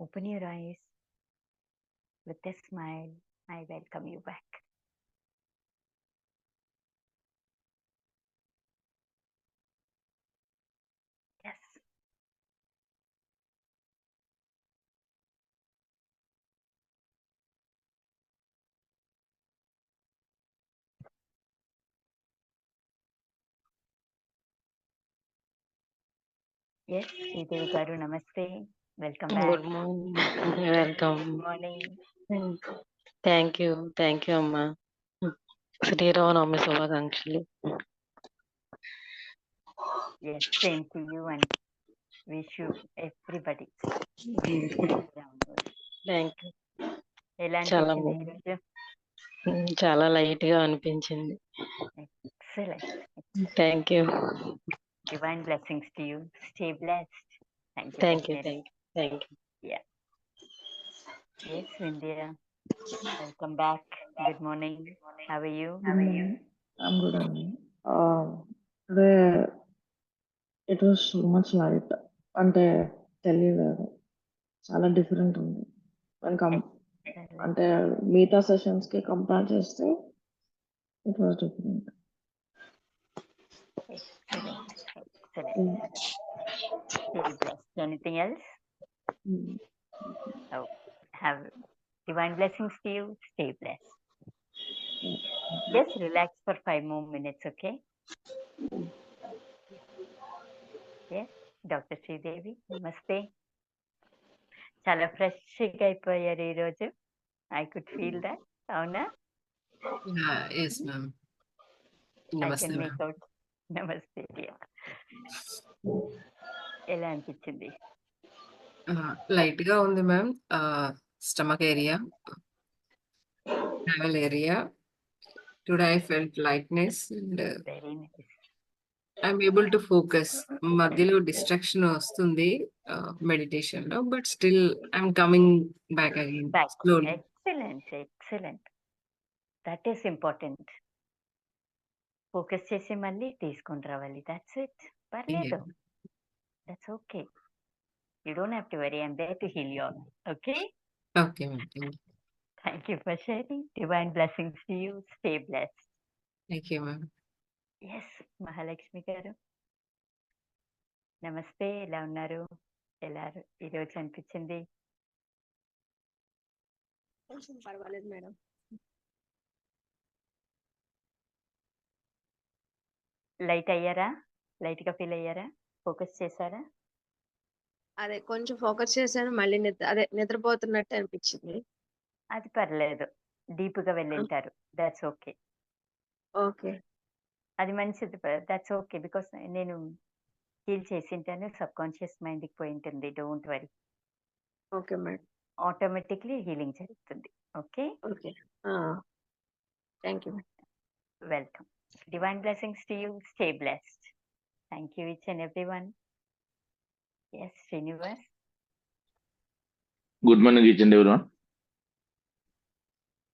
Open your eyes with a smile. I welcome you back. Yes. Yes, Sridevi garu, namaste. Welcome back. Good morning welcome Good morning. Thank you thank you అమ్మా శ్రీరామనవమి శుభాకాంక్షలు Yes, same to you and wish you everybody. around us. Thank you ఎలా చాలా అనిపించింది బాగుంది. ఈరోజు చాలా light గా అనిపించింది excellent thank you divine blessings to you stay blessed thank you thank you Thank you thank you Yes, India. Welcome back. Good morning. How are you? I'm good. Annie. Uh, today it was so much light అంటే తెలియలేదు చాలా different ఉంది and కం అంటే మిగతా sessions కి compare చేస్తే it was different Excellent. Excellent. Stay blessed. Anything else? Have divine blessings to you. Stay blessed. Just relax for five more minutes, okay? Yes, Dr. Sridevi, నమస్తే చాలా ఫ్రెష్గా అయిపోయారు ఈరోజు ఐ కుడ్ ఫీల్ దట్ అవునా Yeah, yes, ma'am. I Namaste, can ma'am. make out. నమస్తే dear. ఎలా అనిపించింది లైట్గా ఉంది ma'am. Stomach area travel area. Today I felt lightness and I'm able to focus. మధ్యలో డిస్ట్రాక్షన్ వస్తుంది మెడిటేషన్లో but still I'm coming back again slowly. Excellent excellent. That is important. Focus చేసి మళ్ళీ తీసుకొని రావాలి. That's it. పర్లేదు. That's okay. Don't have to worry I'm there to heal you okay okay ma'am thank you thank you for sharing divine blessings to you stay blessed thank you ma'am S Mahalakshmi garu నమస్తే ఎలా ఉన్నారు ఎలా ఈరోజు అనిపించింది పర్వాలేదు madam light అయ్యారా లైట్గా feel అయ్యారా ఫోకస్ చేశారా అదే కొంచెం ఫోకస్ చేశాను మళ్ళీ నిద్ర అదే నిద్రపోతున్నట్టు అనిపించింది. అది పర్లేదు. డీప్గా వెళ్ళింటారు. That's okay okay. అది మంచిది దట్స్ ఓకే బికాస్ నేను ఫీల్ చేసింటాను సబ్ కాన్షియస్ మైండ్కి పోయి ఉంటుంది don't worry okay madam. Automatically healing జరుగుతుంది. Okay okay. Thank you welcome divine blessings to you stay blessed thank you each and every one Yes, Srinivas. Good morning each and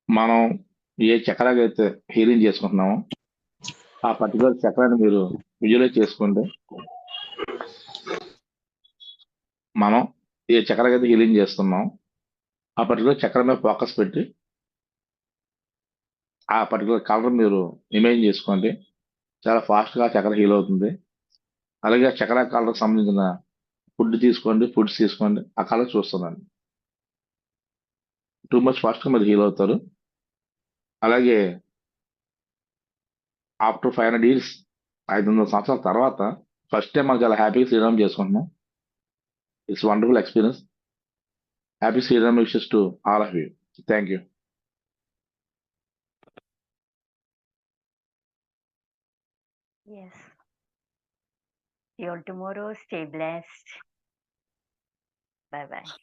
మనం ఏ చక్రాకి అయితే healing చేసుకుంటున్నామో ఆ particular చక్రాన్ని మీరు visualise చేసుకుంటే మనం ఏ చక్రాకి అయితే హీలింగ్ చేస్తున్నాం ఆ పర్టికులర్ చక్రం మీద ఫోకస్ పెట్టి ఆ పర్టికులర్ కలర్ మీరు ఇమేజ్ చేసుకోండి. చాలా ఫాస్ట్గా చక్ర హీల్ అవుతుంది. అలాగే ఆ చక్ర కలర్కి సంబంధించిన ఫుడ్ తీసుకోండి ఫుడ్స్ తీసుకోండి. ఆ కళ చూస్తున్నాను. టూ మచ్ ఫాస్ట్గా మీరు హీల్ అవుతారు. అలాగే ఆఫ్టర్ ఫైవ్ హండ్రెడ్ ఇయర్స్ ఐదు వందల సంవత్సరాల తర్వాత ఫస్ట్ టైం మనం చాలా హ్యాపీగా శ్రీరామ్ చేసుకుంటున్నాం. It's wonderful experience happy Sriram wishes to all of you thank you Yes. All tomorrow. Stay blessed. Bye bye.